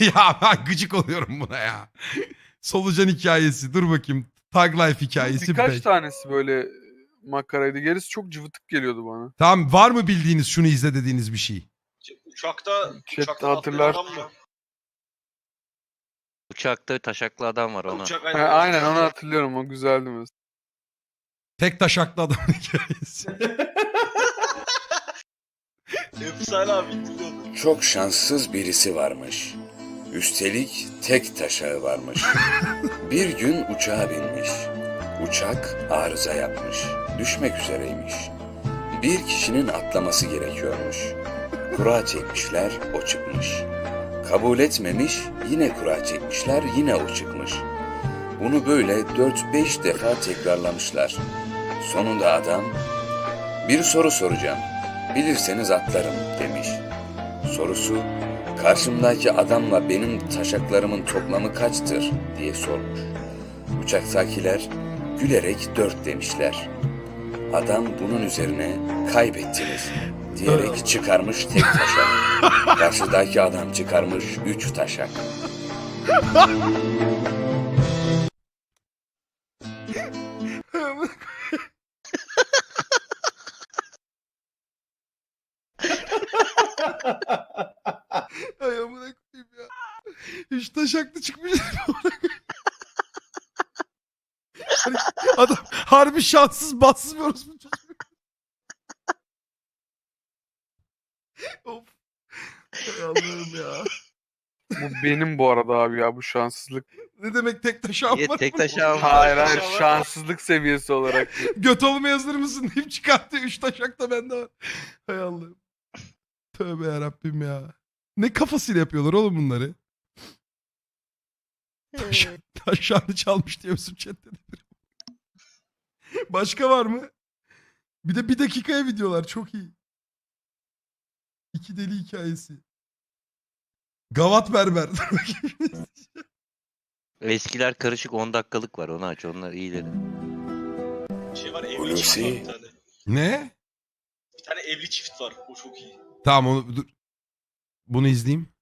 ya ben gıcık oluyorum buna ya. Solucan hikayesi. Dur bakayım. Tag Life hikayesi. Birkaç beş. tanesi böyle makaraydı. Gerisi çok cıvıtık geliyordu bana. Tamam var mı bildiğiniz şunu izle dediğiniz bir şey? Uçakta, uçakta hatırlar. adam mı? Uçakta taşaklı adam var ona. Uçak Ha, aynen. aynen onu hatırlıyorum. O güzeldi mesela. Tek taşaklı adamın hikayesi. Efsane abi Çok şanssız birisi varmış. Üstelik tek taşağı varmış. Bir gün uçağa binmiş. Uçak arıza yapmış. Düşmek üzereymiş. Bir kişinin atlaması gerekiyormuş. Kura çekmişler, o çıkmış. Kabul etmemiş, yine kura çekmişler, yine o çıkmış. Bunu böyle 4-5 defa tekrarlamışlar. Sonunda adam, bir soru soracağım. Bilirseniz atlarım demiş. Sorusu karşımdaki adamla benim taşaklarımın toplamı kaçtır diye sormuş. Uçaktakiler gülerek dört demişler. Adam bunun üzerine kaybettiniz diyerek çıkarmış tek taşak. Karşıdaki adam çıkarmış üç taşak. Taşaklı çıkmış. Hani Adam harbi şanssız bassız bir orospu çocuk. of. Allah'ım ya. Bu benim bu arada abi ya bu şanssızlık. Ne demek tek Niye var? tek taşağım var? Hayır hayır şanssızlık seviyesi olarak. Göt olmaya hazır mısın deyip çıkarttı. Üç taşak da bende var. Hay Allah'ım. Tövbe yarabbim ya. Ne kafasıyla yapıyorlar oğlum bunları? Taş, taşağını çalmış diye bizim chatte de biri. Başka var mı? Bir de bir dakikaya videolar çok iyi. İki deli hikayesi. Gavat berber. Eskiler karışık 10 dakikalık var onu aç onlar iyileri. Şey var evli çift var bir tane. ne? Bir tane evli çift var. O çok iyi. Tamam onu dur. Bunu izleyeyim.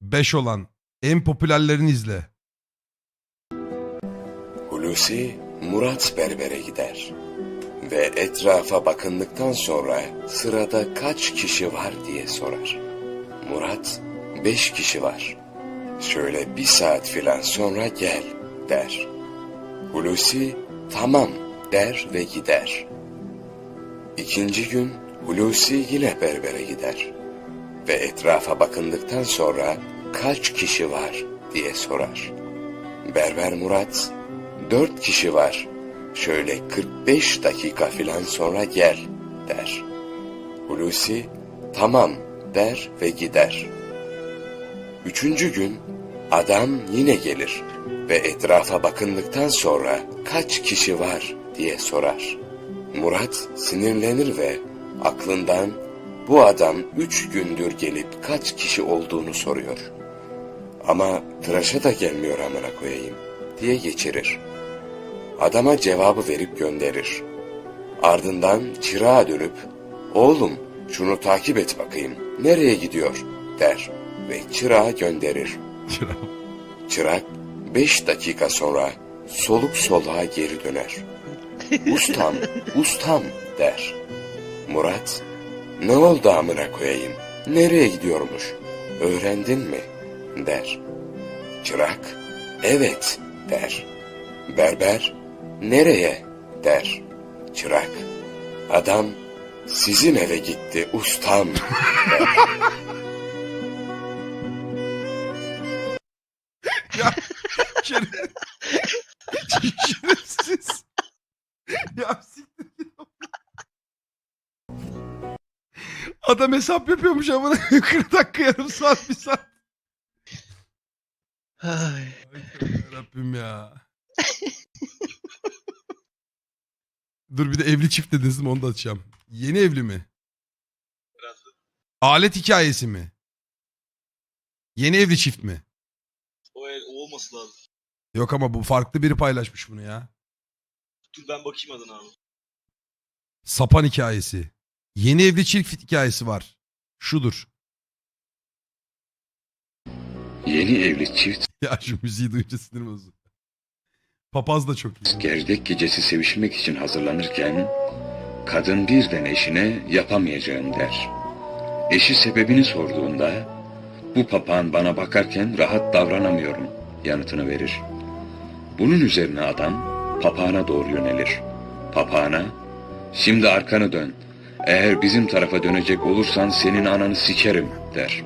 5 olan en popülerlerini izle. Hulusi Murat berbere gider. Ve etrafa bakındıktan sonra sırada kaç kişi var diye sorar. Murat beş kişi var. Şöyle bir saat filan sonra gel der. Hulusi tamam der ve gider. İkinci gün Hulusi yine berbere gider. Ve etrafa bakındıktan sonra kaç kişi var diye sorar. Berber Murat Dört kişi var. Şöyle 45 dakika filan sonra gel der. Hulusi tamam der ve gider. Üçüncü gün adam yine gelir ve etrafa bakındıktan sonra kaç kişi var diye sorar. Murat sinirlenir ve aklından bu adam üç gündür gelip kaç kişi olduğunu soruyor. Ama tıraşa da gelmiyor amına koyayım diye geçirir. Adama cevabı verip gönderir. Ardından çırağa dönüp oğlum şunu takip et bakayım nereye gidiyor der ve çırağı gönderir. Çırak beş dakika sonra soluk soluğa geri döner. Ustam, ustam der. Murat, ne oldu amına koyayım? Nereye gidiyormuş? Öğrendin mi? Der. Çırak, evet der. Berber, nereye? der. Çırak, adam sizin eve gitti ustam. şerefsiz. ya. Adam hesap yapıyormuş ama 40 dakika yarım saat bir saat. Ay. Rabbim ya. Dur bir de evli çift dediniz mi onu da açacağım. Yeni evli mi? Biraz da. Alet hikayesi mi? Yeni evli çift mi? O, el, o olması lazım. Yok ama bu farklı biri paylaşmış bunu ya. Dur ben bakayım adına abi. Sapan hikayesi. Yeni evli çift hikayesi var. Şudur. Yeni evli çift Ya şu müziği duyunca sinirim bozuldu. Papaz da çok iyi. gerdek gecesi sevişmek için hazırlanırken kadın birden eşine yapamayacağım der. Eşi sebebini sorduğunda bu papağan bana bakarken rahat davranamıyorum yanıtını verir. Bunun üzerine adam papağana doğru yönelir. Papağana şimdi arkanı dön. Eğer bizim tarafa dönecek olursan senin ananı sikerim der.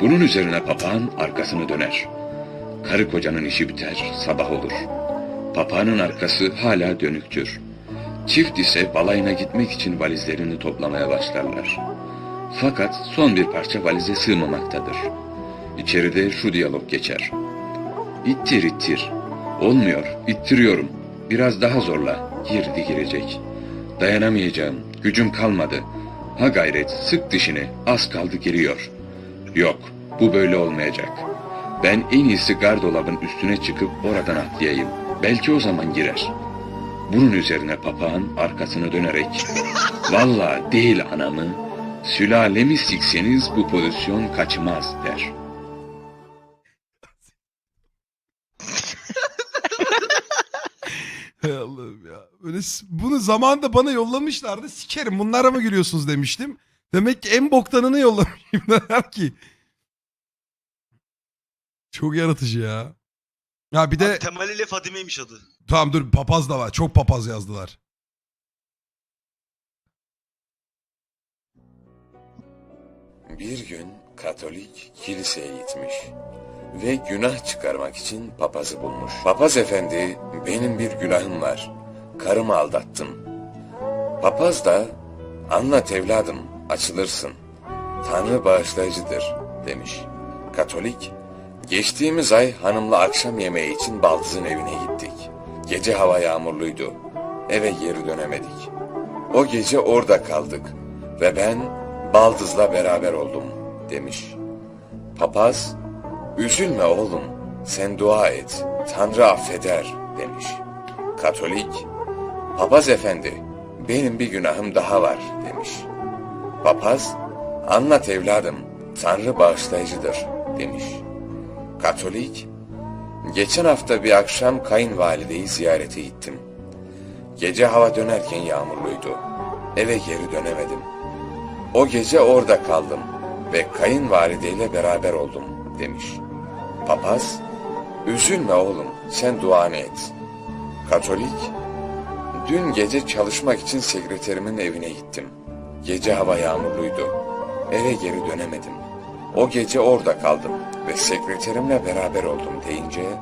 Bunun üzerine papağan arkasını döner. Karı kocanın işi biter, sabah olur. Papağanın arkası hala dönüktür. Çift ise balayına gitmek için valizlerini toplamaya başlarlar. Fakat son bir parça valize sığmamaktadır. İçeride şu diyalog geçer. İttir ittir. Olmuyor, ittiriyorum. Biraz daha zorla. Girdi girecek. Dayanamayacağım, gücüm kalmadı. Ha gayret, sık dişini, az kaldı giriyor. Yok, bu böyle olmayacak. Ben en iyisi gardolabın üstüne çıkıp oradan atlayayım. Belki o zaman girer. Bunun üzerine papağan arkasını dönerek Valla değil anamı, sülalemi sikseniz bu pozisyon kaçmaz der. Hay Allah'ım ya. Böyle bunu zamanında bana yollamışlardı. Sikerim bunlara mı gülüyorsunuz demiştim. Demek ki en boktanını yollamışım. Der ki. Çok yaratıcı ya. Ha bir de Abi, Temel ile Fadime'ymiş adı. tamam dur papaz da var. Çok papaz yazdılar. Bir gün Katolik kiliseye gitmiş ve günah çıkarmak için papazı bulmuş. Papaz efendi benim bir günahım var. Karımı aldattım. Papaz da anlat evladım açılırsın. Tanrı bağışlayıcıdır demiş. Katolik geçtiğimiz ay hanımla akşam yemeği için baldızın evine gittik. Gece hava yağmurluydu. Eve geri dönemedik. O gece orada kaldık ve ben baldızla beraber oldum demiş. Papaz, üzülme oğlum, sen dua et, Tanrı affeder demiş. Katolik, papaz efendi, benim bir günahım daha var demiş. Papaz, anlat evladım, Tanrı bağışlayıcıdır demiş. Katolik, geçen hafta bir akşam kayınvalideyi ziyarete gittim. Gece hava dönerken yağmurluydu. Eve geri dönemedim. O gece orada kaldım ve kayınvalideyle beraber oldum demiş. Papaz, üzülme oğlum sen duanı et. Katolik, dün gece çalışmak için sekreterimin evine gittim. Gece hava yağmurluydu. Eve geri dönemedim. O gece orada kaldım ve sekreterimle beraber oldum deyince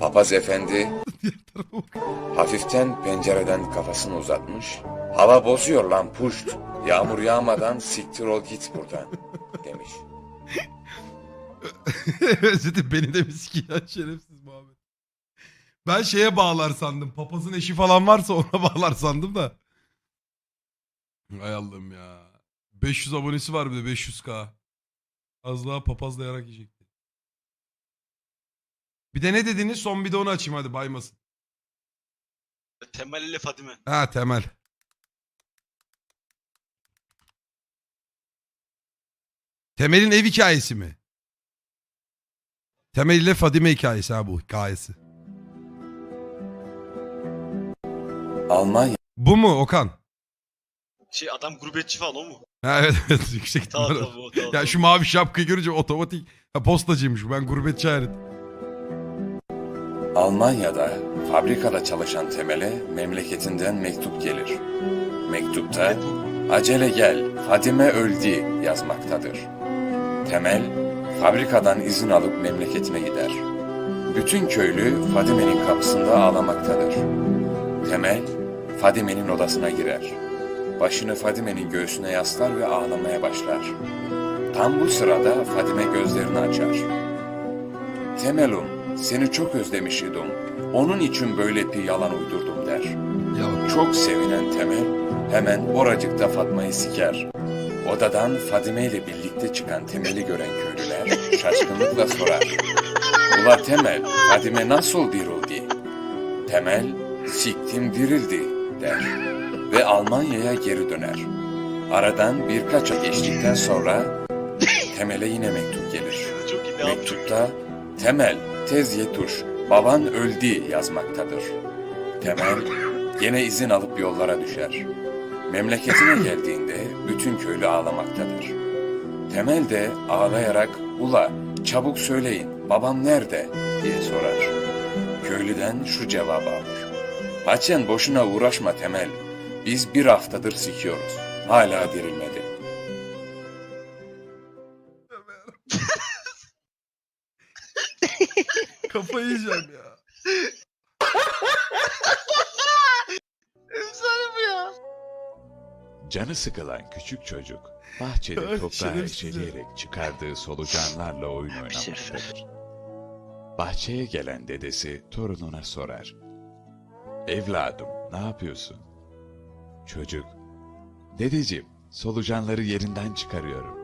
papaz efendi Hafiften pencereden kafasını uzatmış. Hava bozuyor lan puşt. Yağmur yağmadan siktir ol git buradan demiş. Özledim beni de miskiyen şerefsiz Muhammed. Ben şeye bağlar sandım. Papazın eşi falan varsa ona bağlar sandım da. Hay Allah'ım ya. 500 abonesi var bir de 500k. Az daha papazla yarak yiyecekti. Bir de ne dediniz? Son bir de onu açayım hadi baymasın. Temel ile Fadime. Ha Temel. Temel'in ev hikayesi mi? Temel ile Fadime hikayesi ha bu hikayesi. Almanya Bu mu Okan? Şey adam gurbetçi falan o mu? Ha evet evet yüksek Tamam ihtimalle. tamam o tamam. Ya şu mavi şapkayı görünce otomatik ha, postacıymış ben gurbetçi hayret. Almanya'da fabrikada çalışan Temel'e memleketinden mektup gelir. Mektupta acele gel Fadime öldü yazmaktadır. Temel fabrikadan izin alıp memleketine gider. Bütün köylü Fadime'nin kapısında ağlamaktadır. Temel Fadime'nin odasına girer. Başını Fadime'nin göğsüne yaslar ve ağlamaya başlar. Tam bu sırada Fadime gözlerini açar. Temelum, seni çok özlemiş idim. Onun için böyle bir yalan uydurdum der. Ya Çok sevinen Temel hemen oracıkta Fatma'yı siker. Odadan Fadime ile birlikte çıkan Temel'i gören köylüler şaşkınlıkla sorar. Ula Temel, Fadime nasıl dirildi? Temel, siktim dirildi der ve Almanya'ya geri döner. Aradan birkaç ay geçtikten sonra Temel'e yine mektup gelir. Mektupta Temel, tez yetuş, baban öldü yazmaktadır. Temel gene izin alıp yollara düşer. Memleketine geldiğinde bütün köylü ağlamaktadır. Temel de ağlayarak ula çabuk söyleyin babam nerede diye sorar. Köylüden şu cevabı alır. Haçen boşuna uğraşma Temel. Biz bir haftadır sikiyoruz. Hala dirilmedi. Kafayı yiyeceğim ya. Efsane bu ya. Canı sıkılan küçük çocuk bahçede toprağı eşeleyerek çıkardığı solucanlarla oyun oynamaktadır. Bahçeye gelen dedesi torununa sorar. Evladım ne yapıyorsun? Çocuk, dedeciğim solucanları yerinden çıkarıyorum.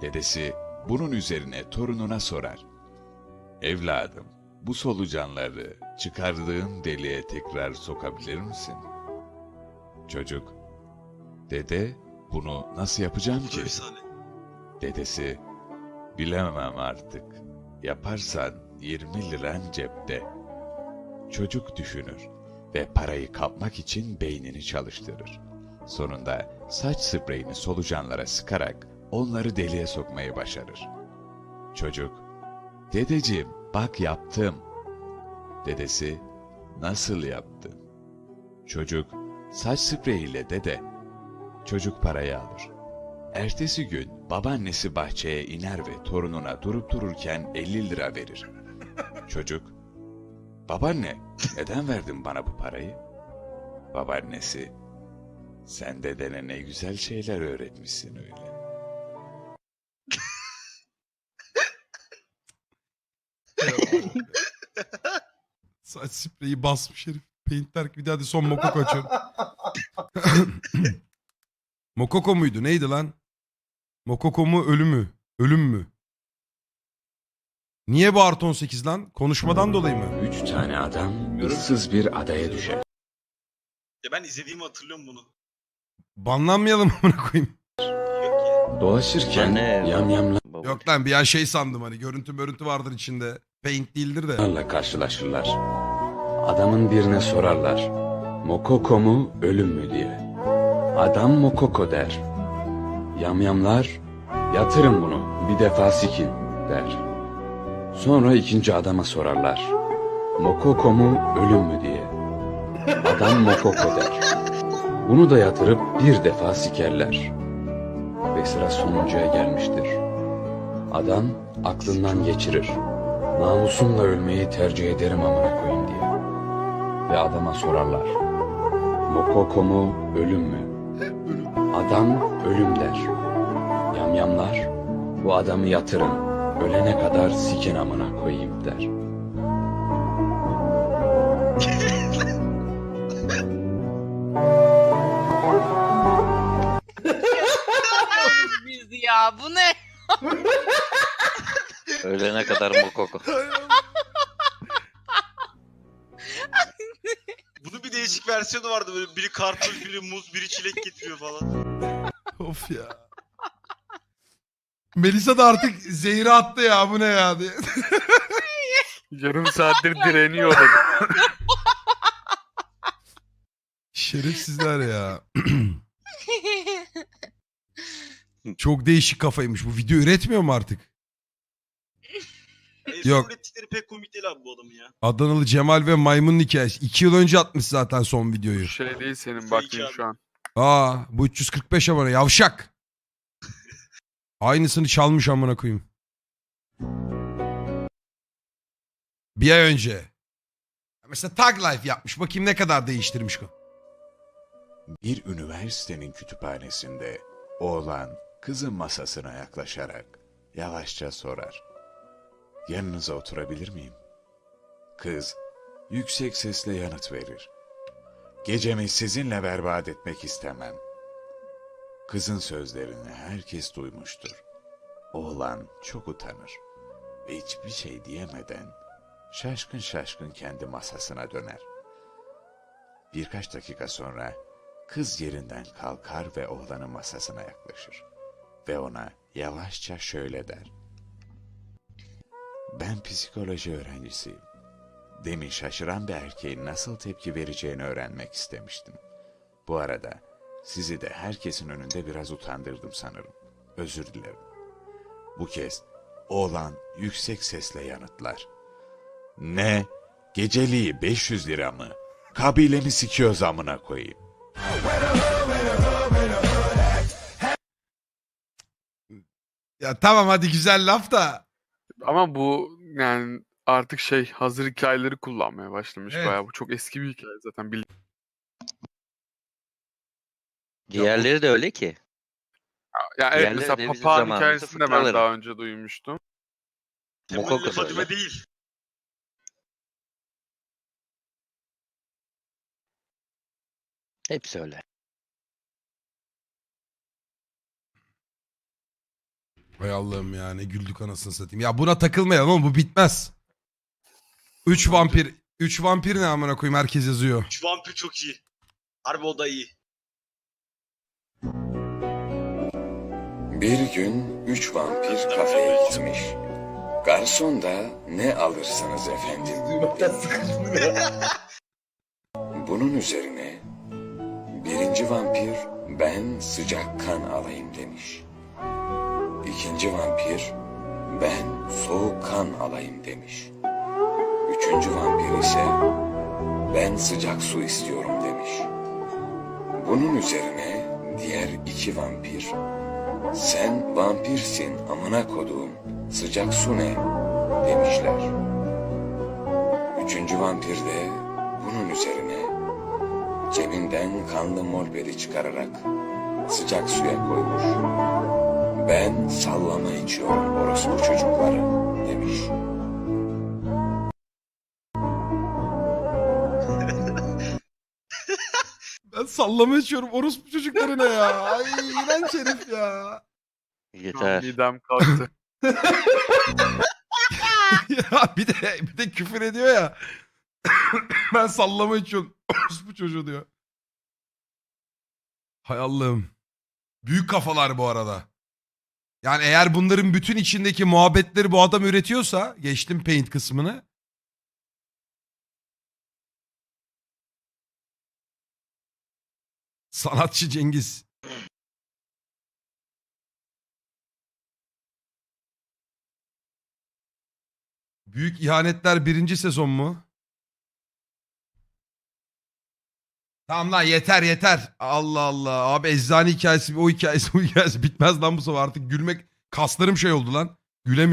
Dedesi bunun üzerine torununa sorar. Evladım bu solucanları çıkardığın deliğe tekrar sokabilir misin? Çocuk, dede bunu nasıl yapacağım ki? Dedesi, bilemem artık. Yaparsan 20 liran cepte. Çocuk düşünür ve parayı kapmak için beynini çalıştırır. Sonunda saç spreyini solucanlara sıkarak onları deliğe sokmayı başarır. Çocuk, dedeciğim bak yaptım. Dedesi, nasıl yaptın? Çocuk, saç spreyiyle dede. Çocuk parayı alır. Ertesi gün babaannesi bahçeye iner ve torununa durup dururken 50 lira verir. Çocuk, babaanne neden verdin bana bu parayı? Babaannesi, sen dedene ne güzel şeyler öğretmişsin öyle. Saç spreyi basmış herif. Paintler bir daha hadi son Mokoko açıyorum. Mokoko muydu? Neydi lan? Mokoko mu ölü mü? Ölüm mü? Niye bu artı 18 lan? Konuşmadan dolayı mı? Üç tane adam ıssız bir adaya düşer. Ya ben izlediğimi hatırlıyorum bunu. Banlanmayalım amına koyayım. Yok ya. Dolaşırken yamyamlarla. Yok lan bir an şey sandım hani görüntü görüntü vardır içinde. Paint değildir de. karşılaşırlar. Adamın birine sorarlar. Mokoko mu ölüm mü diye. Adam Mokoko der. Yamyamlar yatırın bunu bir defa sikin der. Sonra ikinci adama sorarlar. Mokoko mu ölüm mü diye. Adam Mokoko der. Bunu da yatırıp bir defa sikerler. Ve sıra sonuncuya gelmiştir. Adam aklından geçirir. Namusumla ölmeyi tercih ederim amına koyayım diye. Ve adama sorarlar. Mokoko mu ölüm mü? Adam ölüm der. Yamyamlar bu adamı yatırın. Ölene kadar sikin amına koyayım der. Biz ya bu ne? Ölene kadar mokoko. Bunun bir değişik versiyonu vardı böyle biri karpuz, biri muz, biri çilek getiriyor falan. of ya. Melisa da artık zehri attı ya bu ne ya diye. Yarım saattir direniyor. Şerefsizler ya. Çok değişik kafaymış. Bu video üretmiyor mu artık? Yok. ürettikleri pek komik değil abi bu adamın ya. Adanalı Cemal ve Maymun'un hikayesi. İki yıl önce atmış zaten son videoyu. Şey değil senin baktığın şu an. Aa bu 345 abone yavşak. Aynısını çalmış amına koyayım. Bir ay önce. Mesela Tag Life yapmış. Bakayım ne kadar değiştirmiş bu. Bir üniversitenin kütüphanesinde oğlan kızın masasına yaklaşarak yavaşça sorar. Yanınıza oturabilir miyim? Kız yüksek sesle yanıt verir. Gecemi sizinle berbat etmek istemem. Kızın sözlerini herkes duymuştur. Oğlan çok utanır ve hiçbir şey diyemeden şaşkın şaşkın kendi masasına döner. Birkaç dakika sonra kız yerinden kalkar ve oğlanın masasına yaklaşır. Ve ona yavaşça şöyle der. Ben psikoloji öğrencisiyim. Demin şaşıran bir erkeğin nasıl tepki vereceğini öğrenmek istemiştim. Bu arada sizi de herkesin önünde biraz utandırdım sanırım. Özür dilerim. Bu kez oğlan yüksek sesle yanıtlar. Ne? Geceliği 500 lira mı? Kabilemi sikiyor zamına koyayım. Ya tamam hadi güzel laf da. Ama bu yani artık şey hazır hikayeleri kullanmaya başlamış Evet. bayağı. Bu çok eski bir hikaye zaten. Bil- Diğerleri de öyle ki. Ya evet Diğerleri mesela de bizim papağan zamanımızda hikayesini de ben fıkraları. daha önce duymuştum. Mokoko da öyle. değil. Hepsi öyle. Hay Allah'ım ya ne güldük anasını satayım. Ya buna takılmayalım oğlum bu bitmez. Üç vampir. Üç vampir ne amına koyayım herkes yazıyor. Şu vampir çok iyi. Harbi o da iyi. Bir gün üç vampir kafeye gitmiş. Garson da ne alırsanız efendim. Bunun üzerine birinci vampir ben sıcak kan alayım demiş. İkinci vampir ben soğuk kan alayım demiş. Üçüncü vampir ise ben sıcak su istiyorum demiş. Bunun üzerine diğer iki vampir sen vampirsin amına koduğum sıcak su ne demişler. Üçüncü vampir de bunun üzerine cebinden kanlı molberi çıkararak sıcak suya koymuş. Ben sallama içiyorum orospu çocukları demiş. Sallama içiyorum orospu çocuklarına ya. Ay iğrenç herif ya. Yeter. Midem kalktı. ya bir de bir de küfür ediyor ya. ben sallama içiyorum. Orospu çocuğu diyor. Hay Allah'ım. Büyük kafalar bu arada. Yani eğer bunların bütün içindeki muhabbetleri bu adam üretiyorsa geçtim paint kısmını. Sanatçı Cengiz. Büyük ihanetler birinci sezon mu? Tamam lan yeter yeter. Allah Allah. Abi eczane hikayesi o hikayesi bu hikayesi bitmez lan bu sefer artık gülmek kaslarım şey oldu lan. Gülemiyorum.